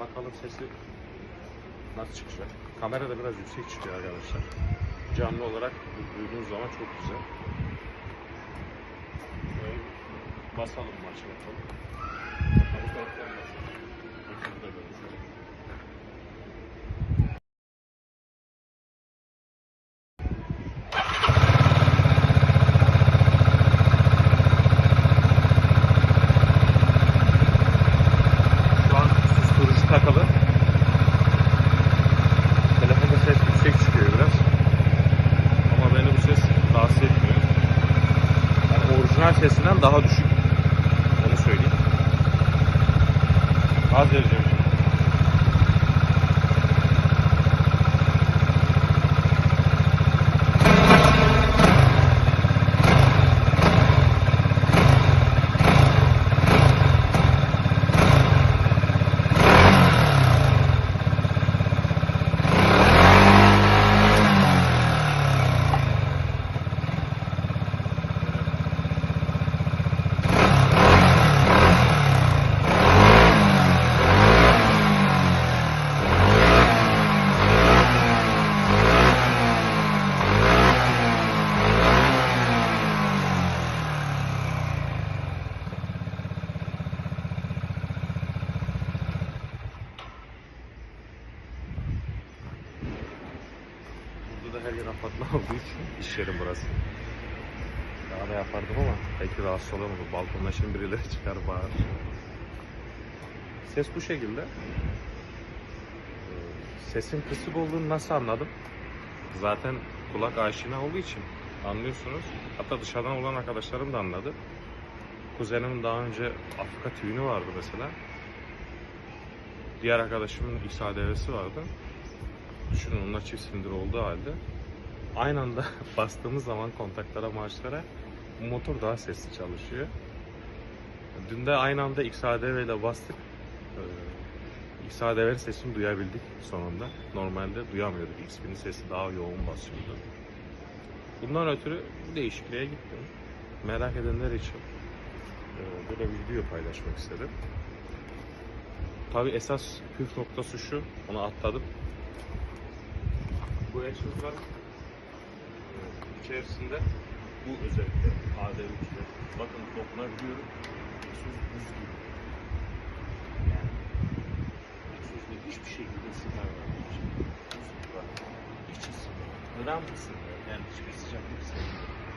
Bakalım sesi nasıl çıkacak. Kamerada biraz yüksek çıkıyor arkadaşlar. Canlı olarak du- duyduğunuz zaman çok güzel. Böyle basalım maçı bakalım. Bakalım basalım. Bakın da böyle şöyle. Şu an susturucu takılı. Telefonda ses yüksek çıkıyor biraz. Ama beni bu ses rahatsız etmiyor. Sesinden daha düşük. Onu söyleyeyim. Az vereceğim. Burada da her yer apartman olduğu için iş yerim burası. Daha da yapardım ama belki rahatsız olamadım. Balkonda şimdi birileri çıkar bağırır. Ses bu şekilde. Ee, Sesin kısık olduğunu nasıl anladım? Zaten kulak aşina olduğu için anlıyorsunuz. Hatta dışarıdan olan arkadaşlarım da anladı. Kuzenimin daha önce Afrika tüyünü vardı mesela. Diğer arkadaşımın İsa devresi vardı. Düşünün onlar çift silindir olduğu halde aynı anda bastığımız zaman kontaklara marşlara motor daha sesli çalışıyor. Dün de aynı anda XADV ile bastık. Ee, XADV'nin sesini duyabildik sonunda. Normalde duyamıyorduk. XP'nin sesi daha yoğun basıyordu. Bundan ötürü değişikliğe gittim. Merak edenler için e, böyle bir video paylaşmak istedim. Tabi esas püf noktası şu, onu atladım. Bu egzozlar e, içerisinde bu özellikle AD3'te bakın dokunabiliyorum. Egzoz buz gibi. Yani egzozda hiçbir şekilde ısınma var. Buz gibi var. Hiç ısınma. Gram ısınma. Yani hiçbir sıcaklık hissetmiyorum.